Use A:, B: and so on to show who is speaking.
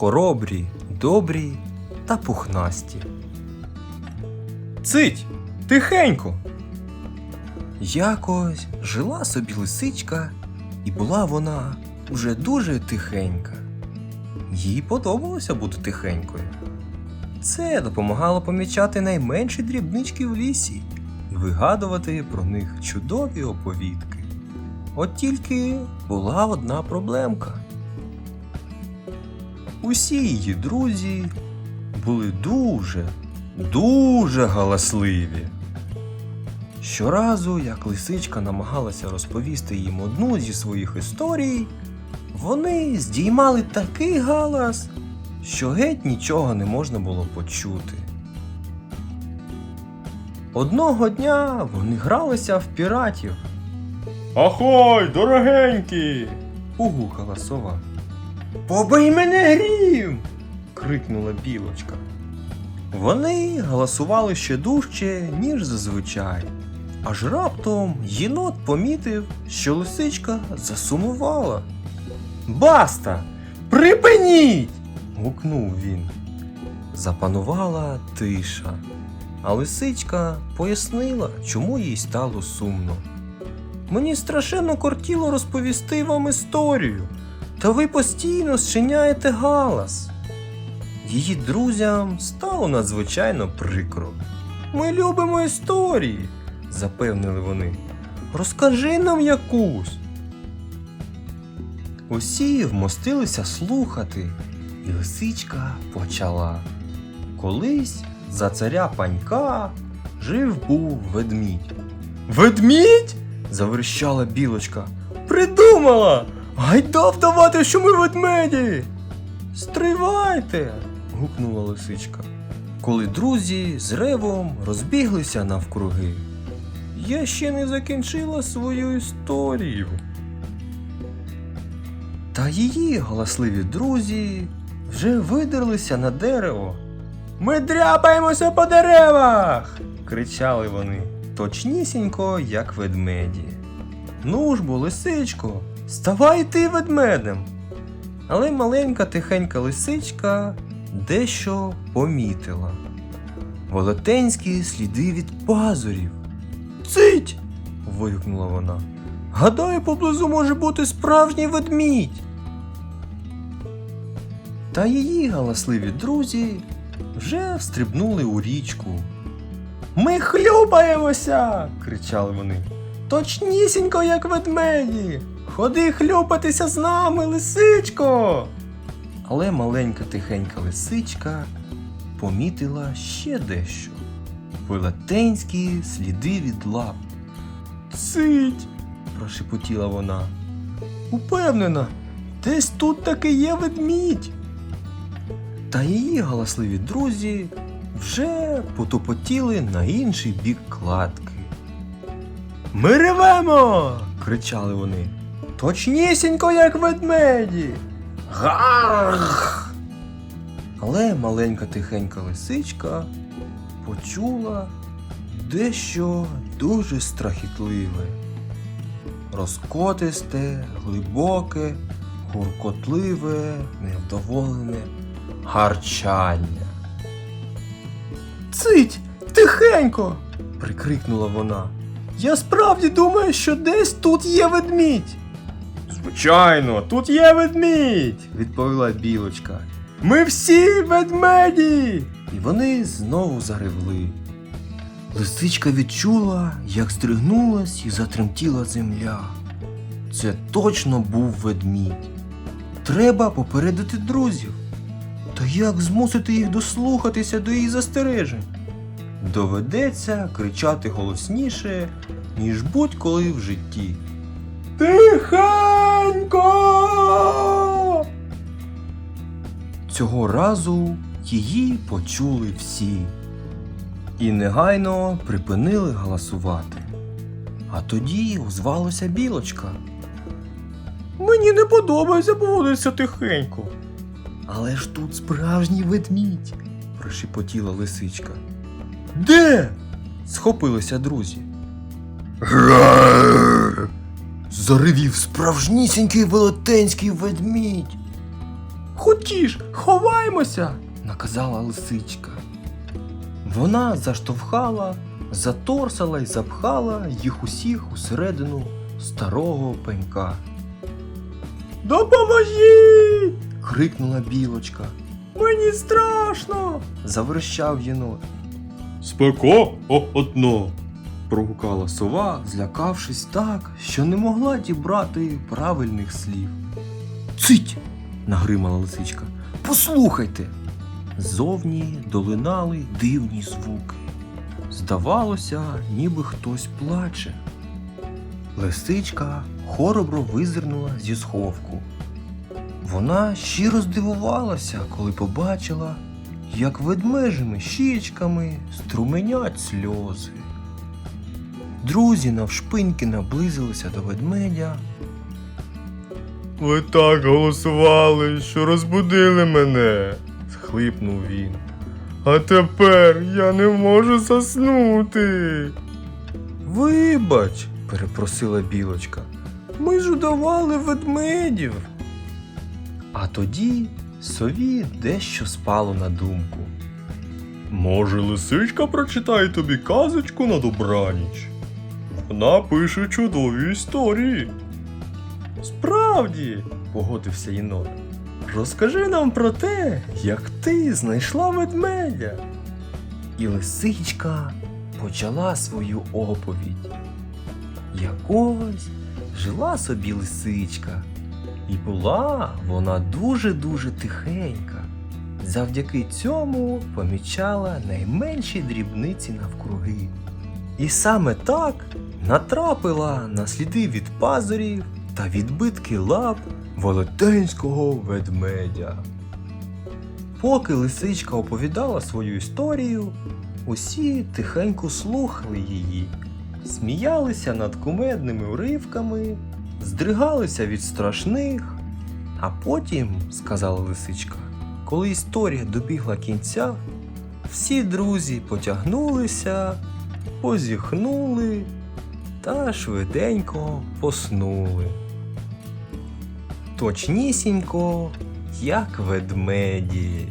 A: хоробрі, добрі та пухнасті. Цить! Тихенько! Якось жила собі лисичка, і була вона уже дуже тихенька. Їй подобалося бути тихенькою. Це допомагало помічати найменші дрібнички в лісі і вигадувати про них чудові оповідки. От тільки була одна проблемка. Усі її друзі були дуже, дуже галасливі. Щоразу, як лисичка намагалася розповісти їм одну зі своїх історій, вони здіймали такий галас, що геть нічого не можна було почути. Одного дня вони гралися в піратів. Ахой, дорогенькі! угукала сова. Побий мене грім! крикнула білочка. Вони галасували ще дужче, ніж зазвичай. Аж раптом єнот помітив, що лисичка засумувала. Баста! Припиніть! гукнув він. Запанувала тиша, а лисичка пояснила, чому їй стало сумно. Мені страшенно кортіло розповісти вам історію, та ви постійно зчиняєте галас. Її друзям стало надзвичайно прикро. Ми любимо історії, запевнили вони. Розкажи нам якусь. Усі вмостилися слухати, і лисичка почала. Колись за царя панька жив був ведмідь. Ведмідь? заверещала білочка. Придумала! Гайда вдавати, що ми ведмеді. Стривайте. гукнула лисичка. Коли друзі з ревом розбіглися навкруги. Я ще не закінчила свою історію. Та її галасливі друзі вже видерлися на дерево. Ми дряпаємося по деревах. кричали вони, точнісінько, як ведмеді. Ну ж бо, лисичко, ставай ти ведмедем. Але маленька тихенька лисичка дещо помітила. Велетенські сліди від пазурів. Цить! вигукнула вона. Гадаю, поблизу може бути справжній ведмідь. Та її галасливі друзі вже встрибнули у річку. Ми хлюпаємося. кричали вони. Точнісінько, як ведмеді. Ходи хлюпатися з нами, лисичко. Але маленька тихенька лисичка помітила ще дещо. Велетенські сліди від лап. Цить, прошепотіла вона. Упевнена, десь тут таки є ведмідь. Та її галасливі друзі вже потопотіли на інший бік кладки. Ми ревемо. кричали вони. Точнісінько, як ведмеді. Гарх! Але маленька тихенька лисичка почула дещо дуже страхітливе. Розкотисте, глибоке, гуркотливе, невдоволене гарчання. Цить, тихенько. прикрикнула вона. Я справді думаю, що десь тут є ведмідь. Звичайно, тут є ведмідь, відповіла білочка. Ми всі ведмеді. І вони знову заревли. Лисичка відчула, як здригнулась і затремтіла земля. Це точно був ведмідь. Треба попередити друзів. Та як змусити їх дослухатися до її застережень? Доведеться кричати голосніше, ніж будь-коли в житті. Тихенько! Цього разу її почули всі і негайно припинили галасувати. А тоді озвалася білочка. Мені не подобається поводитися тихенько. Але ж тут справжній ведмідь, прошепотіла лисичка. Де? схопилися друзі. Заревів справжнісінький велетенський ведмідь. Хочеш, ховаймося, наказала лисичка. Вона заштовхала, заторсала й запхала їх усіх усередину старого пенька. Допоможіть! крикнула білочка. Мені страшно. заверещав єнот. Спеко одно. Прогукала сова, злякавшись так, що не могла дібрати правильних слів. Цить! нагримала лисичка. Послухайте. Зовні долинали дивні звуки. Здавалося, ніби хтось плаче. Лисичка хоробро визирнула зі сховку. Вона щиро здивувалася, коли побачила, як ведмежими щічками струменять сльози. Друзі навшпиньки наблизилися до ведмедя. Ви так голосували, що розбудили мене, схлипнув він. А тепер я не можу заснути. Вибач, перепросила білочка. Ми ж удавали ведмедів. А тоді сові дещо спало на думку. Може, лисичка прочитає тобі казочку на добраніч? Вона пише чудові історії. Справді, погодився єнот. Розкажи нам про те, як ти знайшла ведмедя. І лисичка почала свою оповідь. Якогось жила собі лисичка, і була вона дуже-дуже тихенька. Завдяки цьому помічала найменші дрібниці навкруги. І саме так натрапила на сліди від пазурів та відбитки лап велетенського ведмедя. Поки лисичка оповідала свою історію, усі тихенько слухали її, сміялися над кумедними уривками, здригалися від страшних. А потім, сказала лисичка, коли історія добігла кінця, всі друзі потягнулися, позіхнули та швиденько поснули. Точнісінько, як ведмеді.